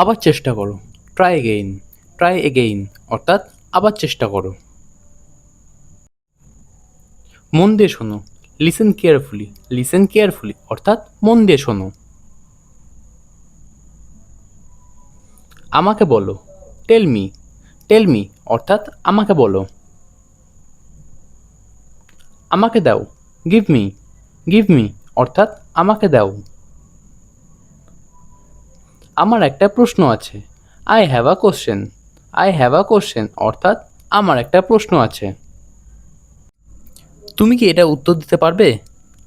আবার চেষ্টা করো। ট্রাই এগেইন ট্রাই এগেইন অর্থাৎ আবার চেষ্টা করো। মন দিয়ে শোনো। লিসেন কেয়ারফুলি লিসেন কেয়ারফুলি অর্থাৎ মন দিয়ে শোনো। আমাকে বলো। টেল মি টেল মি অর্থাৎ আমাকে বলো। আমাকে দাও। গিভ মি গিভ মি অর্থাৎ আমাকে দাও। আমার একটা প্রশ্ন আছে। I have a question I have a question অর্থাৎ আমার একটা প্রশ্ন আছে। তুমি কি এটা উত্তর দিতে পারবে?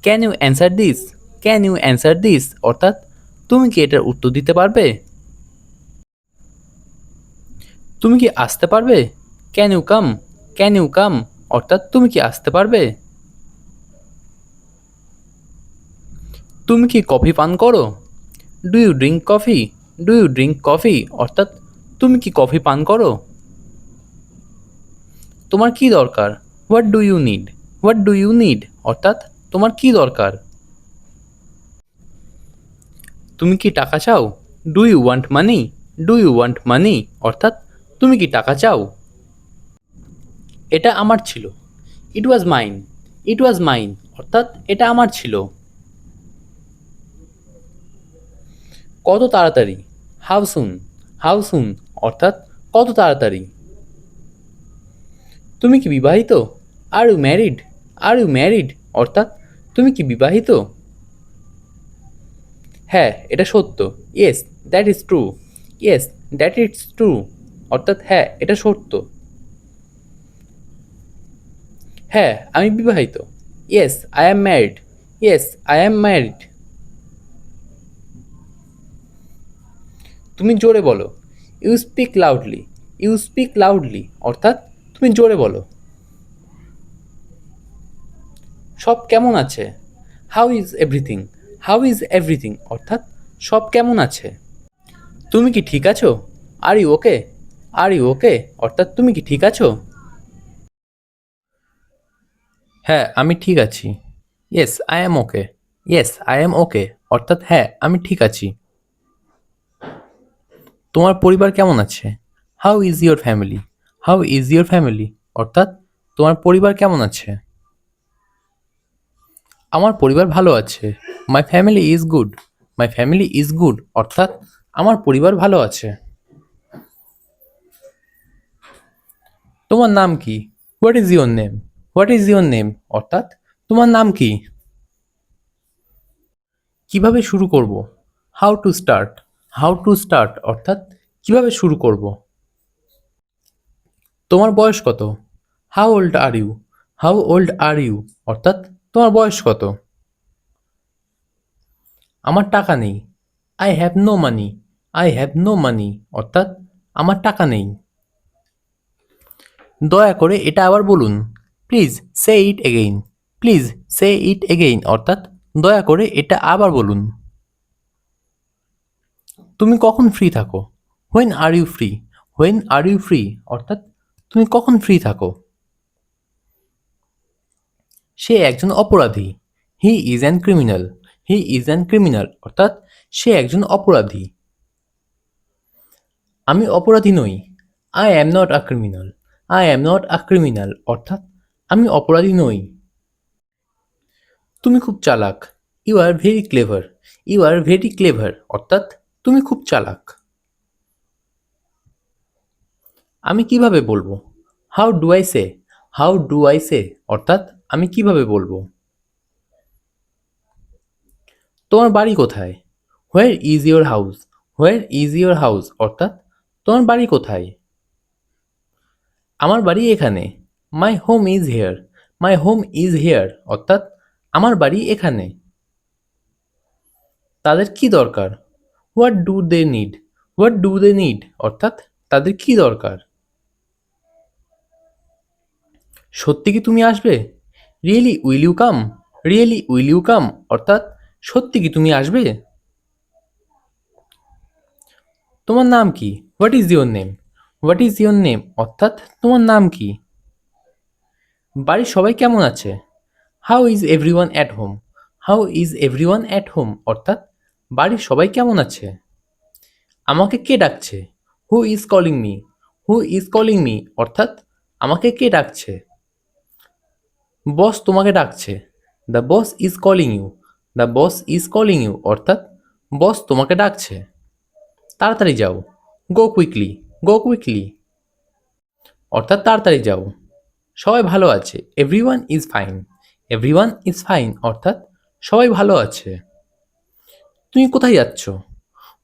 Can you answer this can you answer this অর্থাৎ তুমি কি এটার উত্তর দিতে পারবে? তুমি কি আসতে পারবে? Can you come can you come অর্থাৎ তুমি কি আসতে পারবে? তুমি কি কফি পান করো? Do you drink coffee do you drink coffee অর্থাৎ, তুমি কি কফি পান করো? তোমার কি দরকার? What do you need what do you need অর্থাৎ, তোমার কি দরকার? তুমি কি টাকা চাও? Do you want money do you want money অর্থাৎ, তুমি কি টাকা চাও? এটা আমার ছিল। ইট was mine it was mine অর্থাৎ, এটা আমার ছিল। কত তাড়াতাড়ি? হাউ সুন হাউ সুন অর্থাৎ কত তাড়াতাড়ি? তুমি কি বিবাহিত? Are you married are you married অর্থাৎ তুমি কি বিবাহিত? হ্যাঁ এটা সত্য। Yes that is true yes that is true অর্থাৎ হ্যাঁ এটা সত্য। হ্যাঁ আমি বিবাহিত। Yes I am married yes I am married তুমি জোরে বলো। You speak loudly you speak loudly অর্থাৎ তুমি জোরে বলো। সব কেমন আছে? How is everything how is everything অর্থাৎ সব কেমন আছে? তুমি কি ঠিক আছো? Are you okay are you okay অর্থাৎ তুমি কি ঠিক আছো? হ্যাঁ আমি ঠিক আছি। Yes I am okay yes I am okay অর্থাৎ হ্যাঁ আমি ঠিক আছি। তোমার পরিবার কেমন আছে? How is your family how is your family অর্থাৎ, তোমার পরিবার কেমন আছে? আমার পরিবার ভালো আছে। My family is good my family is good অর্থাৎ, আমার পরিবার ভালো আছে। তোমার নাম কি? What is your name what is your name অর্থাৎ, তোমার নাম কি? কীভাবে শুরু করব? How to start how to start, অর্থাৎ কীভাবে শুরু করব? তোমার বয়স কত? How old are you? How old are you? অর্থাৎ তোমার বয়স কত? আমার টাকা নেই। I have no money. I have no money, অর্থাৎ আমার টাকা নেই। দয়া করে এটা আবার বলুন। Please say it again. Please say it again, অর্থাৎ দয়া করে এটা আবার বলুন। তুমি কখন ফ্রি থাকো? When are you free when are you free অর্থাৎ তুমি কখন ফ্রি থাকো? সে একজন অপরাধী। He is an criminal he is an criminal অর্থাৎ সে একজন অপরাধী। আমি অপরাধী নই। I am not a criminal I am not a criminal অর্থাৎ আমি অপরাধী নই। তুমি খুব চালাক। You are very clever you are very clever অর্থাৎ তুমি খুব চালাক। আমি কীভাবে বলব? How do I say how do I say অর্থাৎ আমি কীভাবে বলব? তোমার বাড়ি কোথায়? Where is your house where is your house অর্থাৎ তোমার বাড়ি কোথায়? আমার বাড়ি এখানে। My home is here my home is here অর্থাৎ আমার বাড়ি এখানে। তাদের কি দরকার? What do they need what do they need অর্থাৎ তাদের কি দরকার? সত্যি কি তুমি আসবে? Really will you come really will you come অর্থাৎ সত্যি কি তুমি আসবে? তোমার নাম কি? What is your name what is your name অর্থাৎ তোমার নাম কি? বাড়ির সবাই কেমন আছে? How is everyone at home how is everyone at home অর্থাৎ বাড়ির সবাই কেমন আছে? আমাকে কে ডাকছে? Who is calling me who is calling me অর্থাৎ আমাকে কে ডাকছে? বস তোমাকে ডাকছে। The boss is calling you the boss is calling you অর্থাৎ বস তোমাকে ডাকছে। তাড়াতাড়ি যাও। গো কুইকলি গো কুইকলি অর্থাৎ তাড়াতাড়ি যাও। সবাই ভালো আছে। Everyone is fine everyone is fine অর্থাৎ সবাই ভালো আছে। তুমি কোথায় যাচ্ছ?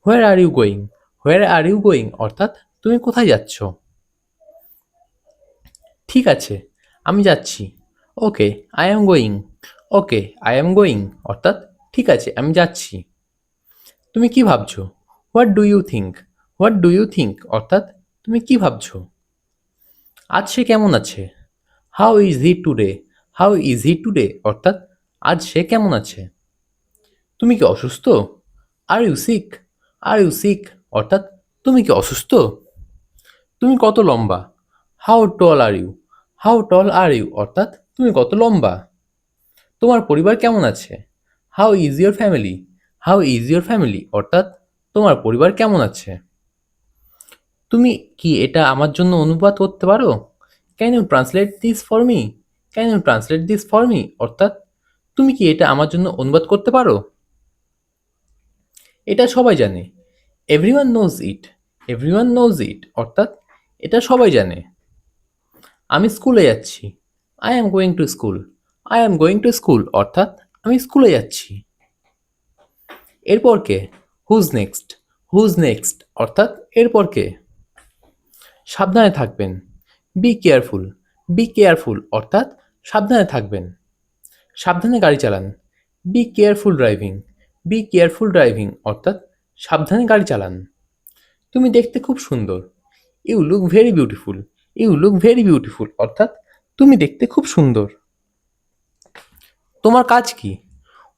Where are you going where are you going অর্থাৎ তুমি কোথায় যাচ্ছ? ঠিক আছে, আমি যাচ্ছি। Okay I am going okay I am going অর্থাৎ ঠিক আছে, আমি যাচ্ছি। তুমি কি ভাবছ? What do you think what do you think অর্থাৎ তুমি কি ভাবছ? আজ সে কেমন আছে? How is he today how is he today অর্থাৎ আজ সে কেমন আছে? তুমি কি অসুস্থ? Are you sick are you sick অর্থাৎ, তুমি কি অসুস্থ? তুমি কত লম্বা? How tall are you how tall are you অর্থাৎ, তুমি কত লম্বা? তোমার পরিবার কেমন আছে? How is your family how is your family অর্থাৎ, তোমার পরিবার কেমন আছে? তুমি কি এটা আমার জন্য অনুবাদ করতে পারো? Can you translate this for me can you translate this for me অর্থাৎ, তুমি কি এটা আমার জন্য অনুবাদ করতে পারো? এটা সবাই জানে। Everyone knows it everyone knows it অর্থাৎ এটা সবাই জানে। আমি স্কুলে যাচ্ছি। I am going to school I am going to school অর্থাৎ আমি স্কুলে যাচ্ছি। এরপর কে? হুজ নেক্সট হুজ নেক্সট অর্থাৎ এরপর কে? সাবধানে থাকবেন। বি কেয়ারফুল বি কেয়ারফুল অর্থাৎ সাবধানে থাকবেন। সাবধানে গাড়ি চালান। Be careful driving be careful driving অর্থাৎ সাবধানে গাড়ি চালান। তুমি দেখতে খুব সুন্দর। You look very beautiful you look very beautiful অর্থাৎ তুমি দেখতে খুব সুন্দর। তোমার কাজ কি?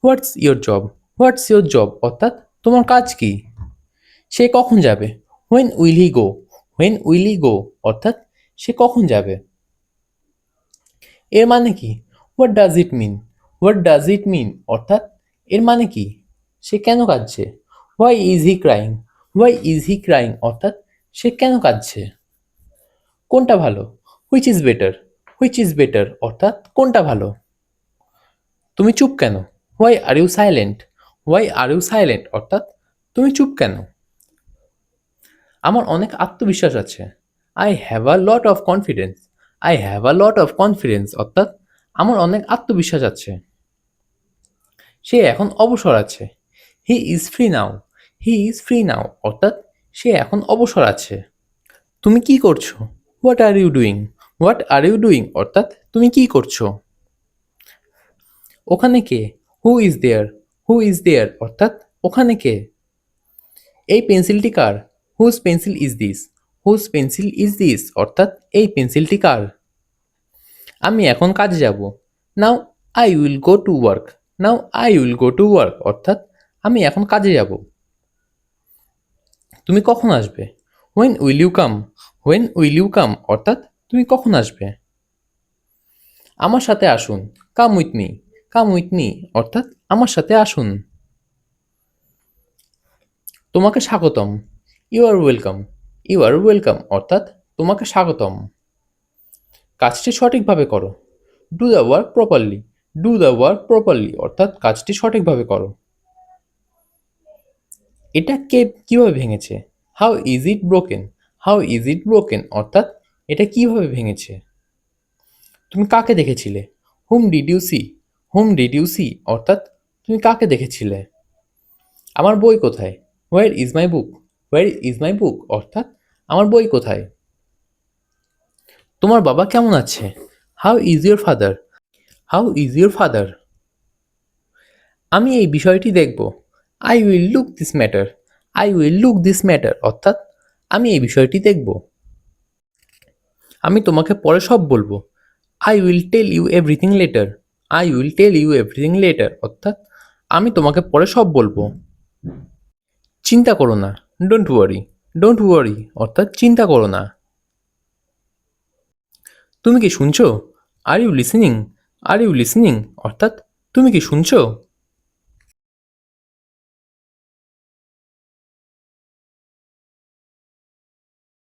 What's your job what's your job অর্থাৎ তোমার কাজ কি? সে কখন যাবে? When will he go when will he go অর্থাৎ সে কখন যাবে? এর মানে কি? What does it mean what does it mean অর্থাৎ এর মানে কি? সে কেন কাঁদছে? Why is he crying why is he crying অর্থাৎ সে কেন কাঁদছে? কোনটা ভালো? Which is better which is better অর্থাৎ কোনটা ভালো? তুমি চুপ কেন? Why are you silent why are you silent অর্থাৎ তুমি চুপ কেন? আমার অনেক আত্মবিশ্বাস আছে। I have a lot of confidence I have a lot of confidence অর্থাৎ আমার অনেক আত্মবিশ্বাস আছে। সে এখন অবসর আছে। He is free now he is free now অর্থাৎ সে এখন অবসর আছে। তুমি কি করছ? What are you doing what are you doing অর্থাৎ তুমি কি করছ? ওখানে কে? Who is there who is there অর্থাৎ ওখানে কে? এই পেন্সিলটি কার? Whose pencil is this whose pencil is this অর্থাৎ এই পেন্সিলটি কার? আমি এখন কাজে যাব। Now I will go to work now I will go to work অর্থাৎ আমি এখন কাজে যাব। তুমি কখন আসবে? When will you come when will you come অর্থাৎ তুমি কখন আসবে? আমার সাথে আসুন। Come with me come with me অর্থাৎ আমার সাথে আসুন। তোমাকে স্বাগতম। You are welcome you are welcome অর্থাৎ তোমাকে স্বাগতম। কাজটি সঠিকভাবে করো। Do the work properly do the work properly অর্থাৎ কাজটি সঠিকভাবে করো। এটা কে কীভাবে ভেঙেছে? How is it broken how is it broken অর্থাৎ এটা কীভাবে ভেঙেছে? তুমি কাকে দেখেছিলে? Whom did you see whom did you see অর্থাৎ তুমি কাকে দেখেছিলে? আমার বই কোথায়? Where is my book where is my book অর্থাৎ আমার বই কোথায়? তোমার বাবা কেমন আছে? How is your father how is your father আমি এই বিষয়টি দেখব। I will look this matter I will look this matter অর্থাৎ আমি এই বিষয়টি দেখব। আমি তোমাকে পরে সব বলব। I will tell you everything later I will tell you everything later অর্থাৎ আমি তোমাকে পরে সব বলব। চিন্তা করো না। ডোন্ট ওয়ারি ডোন্ট ওয়ারি অর্থাৎ চিন্তা করো না। তুমি কি শুনছো? Are you listening are you listening অর্থাৎ তুমি কি শুনছো?